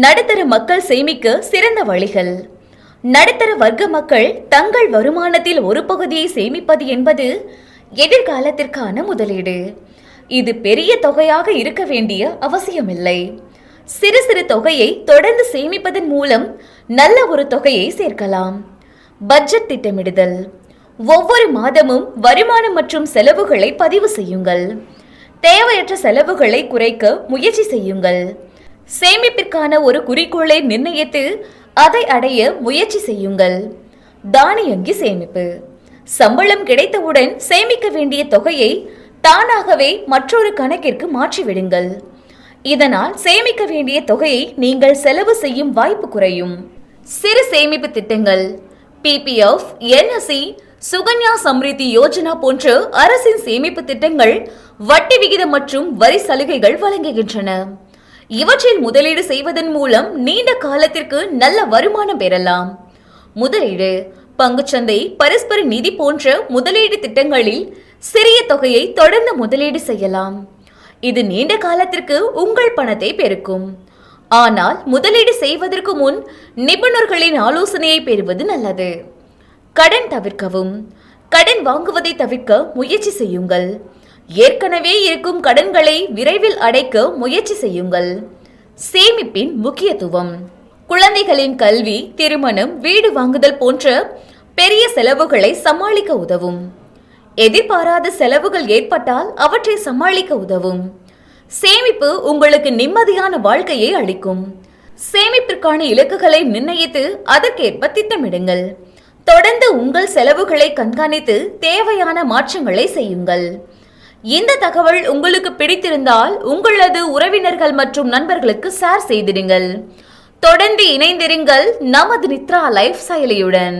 நடுத்தர மக்கள் சேமிக்க சிறந்த வழிகள். நடுத்தர வர்க்க மக்கள் தங்கள் வருமானத்தில் ஒரு பகுதியை சேமிப்பது என்பது எதிர்காலத்திற்கான முதலீடு. இது பெரிய தொகையாக இருக்க வேண்டிய அவசியமில்லை. சிறு சிறு தொகையை தொடர்ந்து சேமிப்பதன் மூலம் நல்ல ஒரு தொகையை சேர்க்கலாம். பட்ஜெட் திட்டமிடுதல். ஒவ்வொரு மாதமும் வருமானம் மற்றும் செலவுகளை பதிவு செய்யுங்கள். தேவையற்ற செலவுகளை குறைக்க முயற்சி செய்யுங்கள். சேமிப்பிற்கான ஒரு குறிக்கோளை நிர்ணயித்து அதை அடைய முயற்சி செய்யுங்கள். தானியங்கி சேமிப்பு. சம்பளம் கிடைத்தவுடன் சேமிக்க வேண்டிய தொகையை தானாகவே மற்றொரு கணக்கிற்கு மாற்றிவிடுங்கள். இதனால் சேமிக்க வேண்டிய தொகையை நீங்கள் செலவு செய்யும் வாய்ப்பு குறையும். சிறு சேமிப்பு திட்டங்கள். பிபிஎஃப் என்எஸ்சி சுகன்யா சம்ரிதி யோஜனா போன்ற அரசின் சேமிப்பு திட்டங்கள் வட்டி விகிதம் மற்றும் வரி சலுகைகள் வழங்குகின்றன. இவற்றில் முதலீடு செய்வதன் மூலம் நீண்ட காலத்திற்கு நல்ல வருமானம் பெறலாம். முதலீடு பங்குச்சந்தை பரஸ்பர நிதி போன்ற முதலீடு திட்டங்களில் சிறிய தொகையை தொடர்ந்து முதலீடு செய்யலாம். இது நீண்ட காலத்திற்கு உங்கள் பணத்தை பெருக்கும். ஆனால் முதலீடு செய்வதற்கு முன் நிபுணர்களின் ஆலோசனையை பெறுவது நல்லது. கடன் தவிர்க்கவும் கடன் வாங்குவதை தவிர்க்க முயற்சி செய்யுங்கள். ஏற்கனவே இருக்கும் கடன்களை விரைவில் அடைக்க முயற்சி செய்யுங்கள். சேமிப்பின் முக்கியத்துவம். குழந்தைகளின் கல்வி திருமணம் வீடு வாங்குதல் போன்ற பெரிய செலவுகளை சமாளிக்க உதவும். எதிர்பாராத செலவுகள் ஏற்பட்டால் அவற்றை சமாளிக்க உதவும். சேமிப்பு உங்களுக்கு நிம்மதியான வாழ்க்கையை அளிக்கும். சேமிப்பிற்கான இலக்குகளை நிர்ணயித்து அதற்கேற்ப திட்டமிடுங்கள். தொடர்ந்து உங்கள் செலவுகளை கண்காணித்து தேவையான மாற்றங்களை செய்யுங்கள். இந்த தகவல் உங்களுக்கு பிடித்திருந்தால் உங்களது உறவினர்கள் மற்றும் நண்பர்களுக்கு ஷேர் செய்திடுங்கள். தொடர்ந்து இணைந்திருங்கள் நமது நித்ரா லைஃப் செயலியுடன்